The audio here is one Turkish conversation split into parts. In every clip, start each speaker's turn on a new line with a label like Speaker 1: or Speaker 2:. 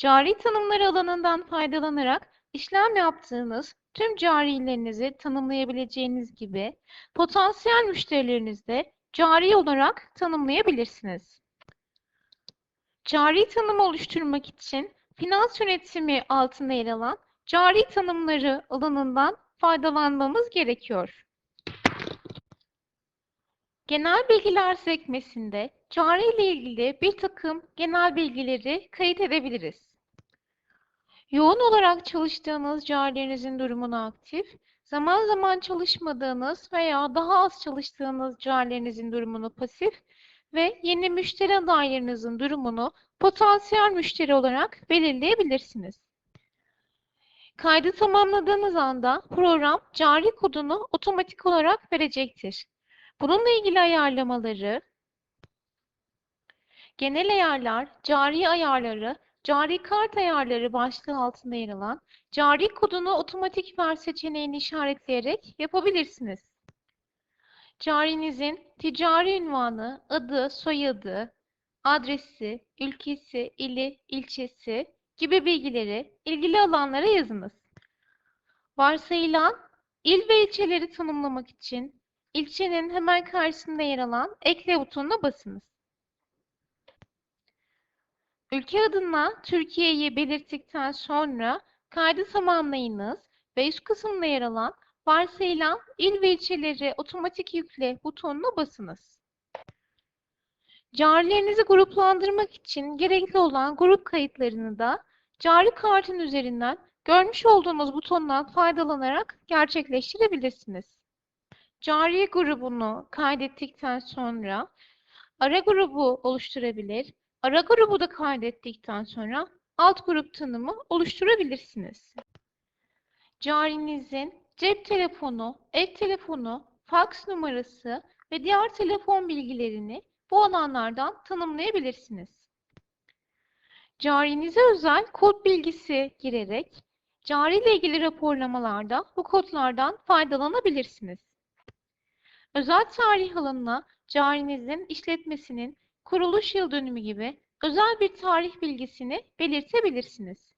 Speaker 1: Cari tanımlar alanından faydalanarak işlem yaptığınız tüm carilerinizi tanımlayabileceğiniz gibi potansiyel müşterilerinizi de cari olarak tanımlayabilirsiniz. Cari tanım oluşturmak için finans yönetimi altında yer alan cari tanımları alanından faydalanmamız gerekiyor. Genel bilgiler sekmesinde cari ile ilgili bir takım genel bilgileri kayıt edebiliriz. Yoğun olarak çalıştığınız carilerinizin durumunu aktif, zaman zaman çalışmadığınız veya daha az çalıştığınız carilerinizin durumunu pasif ve yeni müşteri adaylarınızın durumunu potansiyel müşteri olarak belirleyebilirsiniz. Kaydı tamamladığınız anda program cari kodunu otomatik olarak verecektir. Bununla ilgili ayarlamaları, genel ayarlar, cari ayarları, cari kart ayarları başlığı altında yer alan cari kodunu otomatik ver seçeneğini işaretleyerek yapabilirsiniz. Carinizin ticari ünvanı, adı, soyadı, adresi, ülkesi, ili, ilçesi gibi bilgileri ilgili alanlara yazınız. Varsayılan il ve ilçeleri tanımlamak için ilçenin hemen karşısında yer alan ekle butonuna basınız. Ülke adına Türkiye'yi belirttikten sonra kaydı tamamlayınız ve üst kısımda yer alan varsayılan il ve ilçeleri otomatik yükle butonuna basınız. Carilerinizi gruplandırmak için gerekli olan grup kayıtlarını da cari kartın üzerinden görmüş olduğunuz butondan faydalanarak gerçekleştirebilirsiniz. Cari grubunu kaydettikten sonra ara grubu oluşturabilir, ara grubu da kaydettikten sonra alt grup tanımı oluşturabilirsiniz. Carinizin cep telefonu, ev telefonu, faks numarası ve diğer telefon bilgilerini bu alanlardan tanımlayabilirsiniz. Carinize özel kod bilgisi girerek cari ile ilgili raporlamalarda bu kodlardan faydalanabilirsiniz. Özel tarih alanına carinizin işletmesinin kuruluş yıl dönümü gibi özel bir tarih bilgisini belirtebilirsiniz.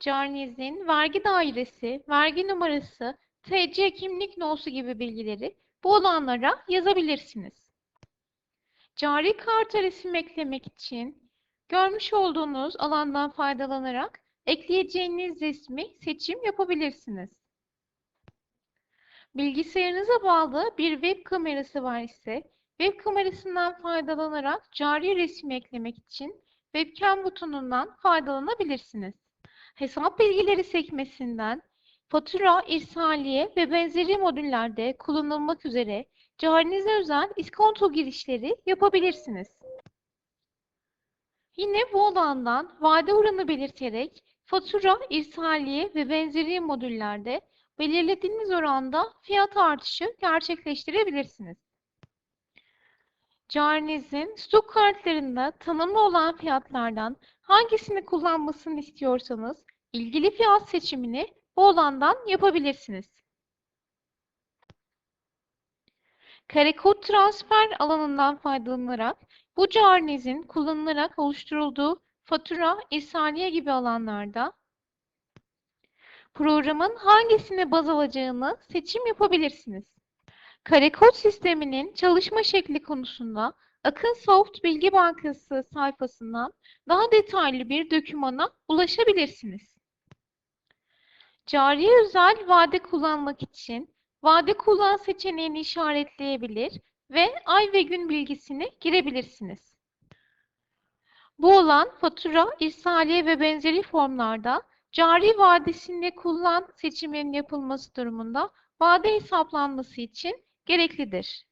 Speaker 1: Carinizin vergi dairesi, vergi numarası, TC kimlik nosu gibi bilgileri bu alanlara yazabilirsiniz. Cari karta resim eklemek için görmüş olduğunuz alandan faydalanarak ekleyeceğiniz resmi seçim yapabilirsiniz. Bilgisayarınıza bağlı bir web kamerası var ise web kamerasından faydalanarak cari resim eklemek için webcam butonundan faydalanabilirsiniz. Hesap bilgileri sekmesinden fatura, irsaliye ve benzeri modüllerde kullanılmak üzere carinize özel iskonto girişleri yapabilirsiniz. Yine bu alandan vade oranı belirterek fatura, irsaliye ve benzeri modüllerde belirlediğiniz oranda fiyat artışı gerçekleştirebilirsiniz. Carinizin stok kartlarında tanımlı olan fiyatlardan hangisini kullanmasını istiyorsanız ilgili fiyat seçimini bu alandan yapabilirsiniz. Karekod transfer alanından faydalanarak bu carinizin kullanılarak oluşturulduğu fatura, irsaliye gibi alanlarda programın hangisini baz alacağını seçim yapabilirsiniz. Karekod sisteminin çalışma şekli konusunda Akın Soft Bilgi Bankası sayfasından daha detaylı bir dokümana ulaşabilirsiniz. Cari özel vade kullanmak için vade kullan seçeneğini işaretleyebilir ve ay ve gün bilgisini girebilirsiniz. Bu alan fatura, irsaliye ve benzeri formlarda cari vadesinde kullan seçiminin yapılması durumunda vade hesaplanması için gereklidir.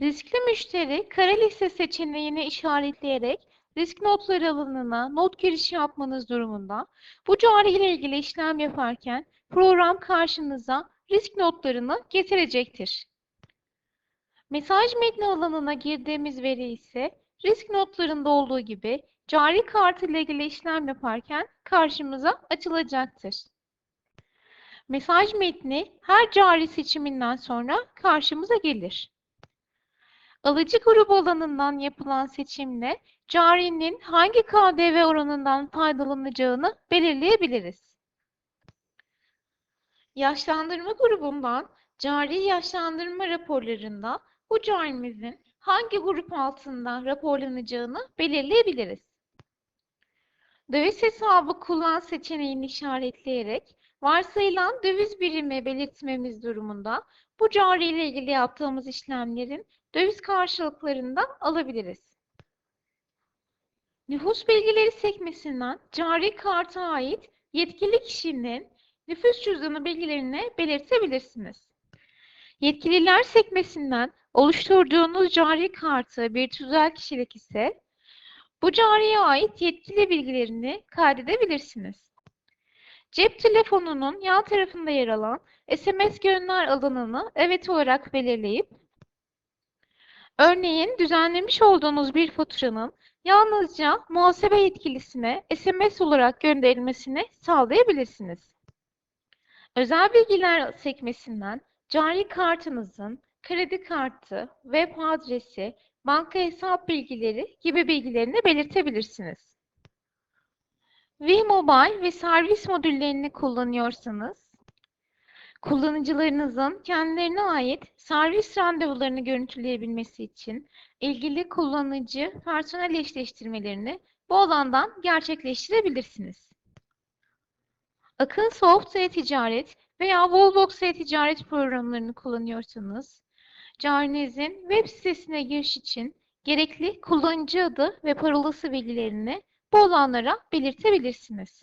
Speaker 1: Riskli müşteri kare liste seçeneğini işaretleyerek risk notları alanına not girişi yapmanız durumunda bu cari ile ilgili işlem yaparken program karşınıza risk notlarını getirecektir. Mesaj metni alanına girdiğimiz veri ise risk notlarında olduğu gibi cari kartı ile ilgili işlem yaparken karşımıza açılacaktır. Mesaj metni her cari seçiminden sonra karşımıza gelir. Alıcı grubu alanından yapılan seçimle carinin hangi KDV oranından faydalanacağını belirleyebiliriz. Yaşlandırma grubundan cari yaşlandırma raporlarında bu carimizin hangi grup altında raporlanacağını belirleyebiliriz. Döviz hesabı kullan seçeneğini işaretleyerek varsayılan döviz birimi belirtmemiz durumunda bu cari ile ilgili yaptığımız işlemlerin döviz karşılıklarından alabiliriz. Nüfus bilgileri sekmesinden cari karta ait yetkili kişinin nüfus cüzdanı bilgilerini belirtebilirsiniz. Yetkililer sekmesinden oluşturduğunuz cari kartı bir tüzel kişilik ise bu cariye ait yetkili bilgilerini kaydedebilirsiniz. Cep telefonunun yan tarafında yer alan SMS gönder alanını evet olarak belirleyip örneğin düzenlemiş olduğunuz bir faturanın yalnızca muhasebe yetkilisine SMS olarak gönderilmesini sağlayabilirsiniz. Özel bilgiler sekmesinden cari kartınızın kredi kartı, web adresi, banka hesap bilgileri gibi bilgilerini belirtebilirsiniz. V-Mobile ve servis modüllerini kullanıyorsanız, kullanıcılarınızın kendilerine ait servis randevularını görüntüleyebilmesi için ilgili kullanıcı personel eşleştirmelerini bu alandan gerçekleştirebilirsiniz. Akın Soft e-ticaret veya Volvox e-ticaret programlarını kullanıyorsanız, carinizin web sitesine giriş için gerekli kullanıcı adı ve parolası bilgilerini bu alanlara belirtebilirsiniz.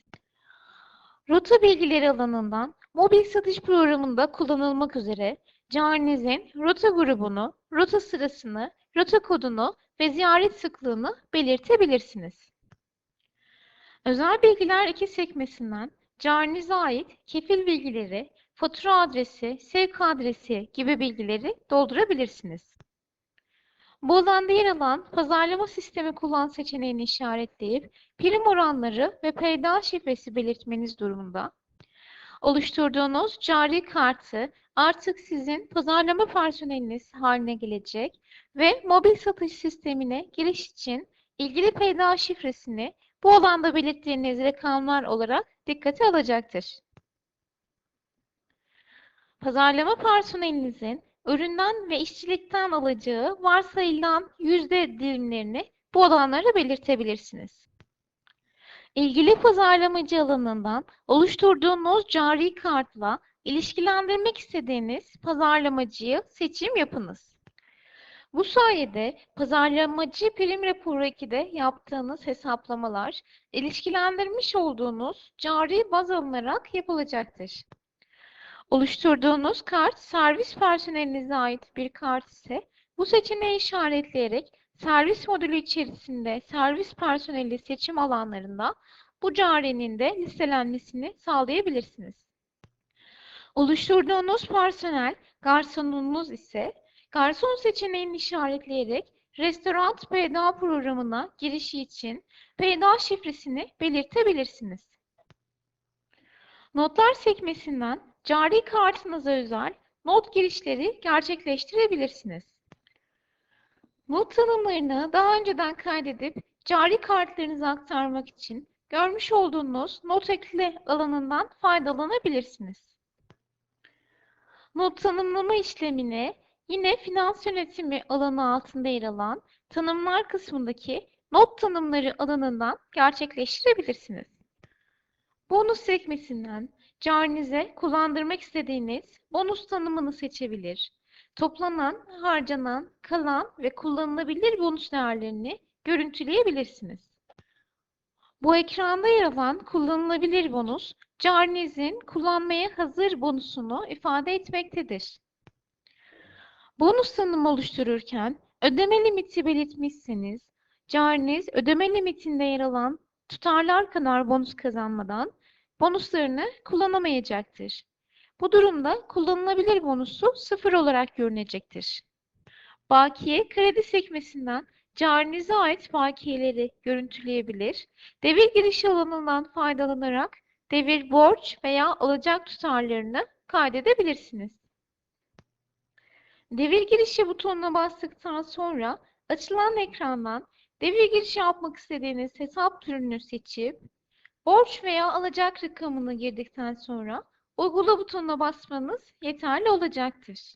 Speaker 1: Rota bilgileri alanından mobil satış programında kullanılmak üzere carinizin rota grubunu, rota sırasını, rota kodunu ve ziyaret sıklığını belirtebilirsiniz. Özel bilgiler 2 sekmesinden carinize ait kefil bilgileri, fatura adresi, sevk adresi gibi bilgileri doldurabilirsiniz. Bu alanda yer alan pazarlama sistemi kullan seçeneğini işaretleyip prim oranları ve peyda şifresi belirtmeniz durumunda oluşturduğunuz cari kartı artık sizin pazarlama personeliniz haline gelecek ve mobil satış sistemine giriş için ilgili peyda şifresini bu alanda belirttiğiniz rakamlar olarak dikkate alacaktır. Pazarlama personelinizin üründen ve işçilikten alacağı varsayılan yüzde dilimlerini bu alanlara belirtebilirsiniz. İlgili pazarlamacı alanından oluşturduğunuz cari kartla ilişkilendirmek istediğiniz pazarlamacıyı seçim yapınız. Bu sayede pazarlamacı prim raporu 2'de yaptığınız hesaplamalar ilişkilendirmiş olduğunuz cari baz alınarak yapılacaktır. Oluşturduğunuz kart servis personelinize ait bir kart ise bu seçeneği işaretleyerek servis modülü içerisinde servis personeli seçim alanlarında bu carinin de listelenmesini sağlayabilirsiniz. Oluşturduğunuz personel garsonunuz ise garson seçeneğini işaretleyerek restoran peyda programına girişi için peyda şifresini belirtebilirsiniz. Notlar sekmesinden cari kartınıza özel not girişleri gerçekleştirebilirsiniz. Not tanımlarını daha önceden kaydedip cari kartlarınızı aktarmak için görmüş olduğunuz not ekle alanından faydalanabilirsiniz. Not tanımlama işlemini yine finans yönetimi alanı altında yer alan tanımlar kısmındaki not tanımları alanından gerçekleştirebilirsiniz. Bonus sekmesinden carinize kullandırmak istediğiniz bonus tanımını seçebilir. Toplanan, harcanan, kalan ve kullanılabilir bonus değerlerini görüntüleyebilirsiniz. Bu ekranda yer alan kullanılabilir bonus, carinizin kullanmaya hazır bonusunu ifade etmektedir. Bonus tanımı oluştururken ödeme limiti belirtmişseniz, cariniz ödeme limitinde yer alan tutarlar kadar bonus kazanmadan bonuslarını kullanamayacaktır. Bu durumda kullanılabilir bonusu sıfır olarak görünecektir. Bakiye kredi sekmesinden carinize ait bakiyeleri görüntüleyebilir, devir giriş alanından faydalanarak devir borç veya alacak tutarlarını kaydedebilirsiniz. Devir girişi butonuna bastıktan sonra açılan ekrandan devir girişi yapmak istediğiniz hesap türünü seçip borç veya alacak rakamını girdikten sonra uygula butonuna basmanız yeterli olacaktır.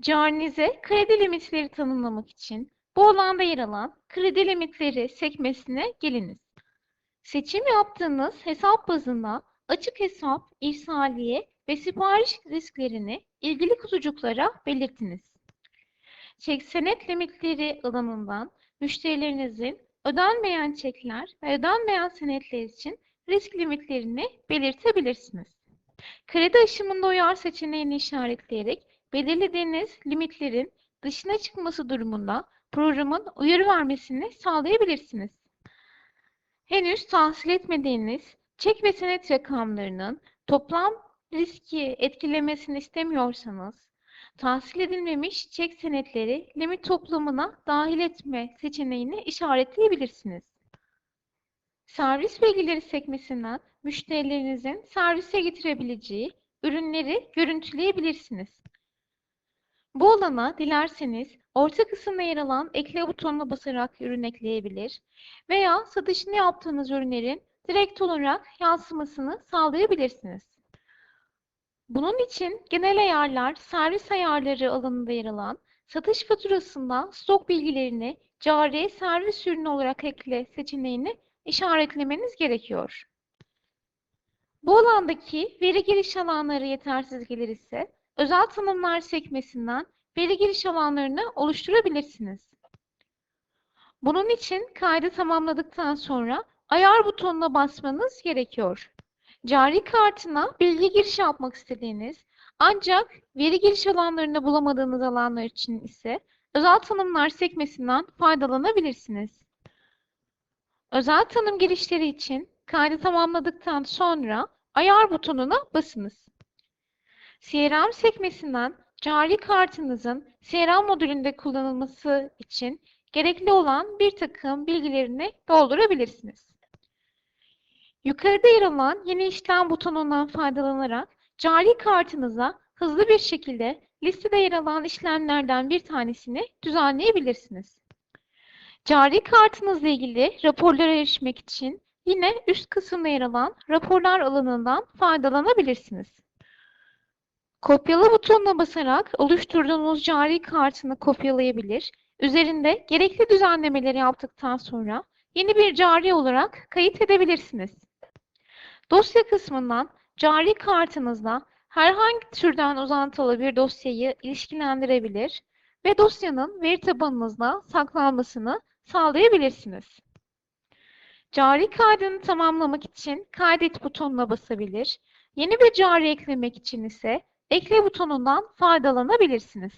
Speaker 1: Carinize kredi limitleri tanımlamak için bu alanda yer alan kredi limitleri sekmesine geliniz. Seçim yaptığınız hesap bazında açık hesap, irsaliye ve sipariş risklerini ilgili kutucuklara belirtiniz. Çek senet limitleri alanından müşterilerinizin ödenmeyen çekler ve ödenmeyen senetler için risk limitlerini belirtebilirsiniz. Kredi aşımında uyar seçeneğini işaretleyerek belirlediğiniz limitlerin dışına çıkması durumunda programın uyarı vermesini sağlayabilirsiniz. Henüz tahsil etmediğiniz çek ve senet rakamlarının toplam riski etkilemesini istemiyorsanız, tahsil edilmemiş çek senetleri limit toplamına dahil etme seçeneğini işaretleyebilirsiniz. Servis bilgileri sekmesinden müşterilerinizin servise getirebileceği ürünleri görüntüleyebilirsiniz. Bu alana dilerseniz orta kısımda yer alan ekle butonuna basarak ürün ekleyebilir veya satışını yaptığınız ürünlerin direkt olarak yansımasını sağlayabilirsiniz. Bunun için genel ayarlar, servis ayarları alanında yer alan satış faturasında stok bilgilerini cari servis ürünü olarak ekle seçeneğini işaretlemeniz gerekiyor. Bu alandaki veri giriş alanları yetersiz gelirse özel tanımlar sekmesinden veri giriş alanlarını oluşturabilirsiniz. Bunun için kaydı tamamladıktan sonra ayar butonuna basmanız gerekiyor. Cari kartına bilgi girişi yapmak istediğiniz ancak veri giriş alanlarını bulamadığınız alanlar için ise özel tanımlar sekmesinden faydalanabilirsiniz. Özel tanım girişleri için kaydı tamamladıktan sonra ayar butonuna basınız. CRM sekmesinden cari kartınızın CRM modülünde kullanılması için gerekli olan bir takım bilgilerini doldurabilirsiniz. Yukarıda yer alan yeni işlem butonundan faydalanarak cari kartınıza hızlı bir şekilde listede yer alan işlemlerden bir tanesini düzenleyebilirsiniz. Cari kartınızla ilgili raporlara erişmek için yine üst kısımda yer alan raporlar alanından faydalanabilirsiniz. Kopyala butonuna basarak oluşturduğunuz cari kartını kopyalayabilir, üzerinde gerekli düzenlemeleri yaptıktan sonra yeni bir cari olarak kayıt edebilirsiniz. Dosya kısmından cari kartınızla herhangi türden uzantılı bir dosyayı ilişkilendirebilir ve dosyanın veri tabanınızda saklanmasını sağlayabilirsiniz. Cari kaydını tamamlamak için kaydet butonuna basabilir, yeni bir cari eklemek için ise ekle butonundan faydalanabilirsiniz.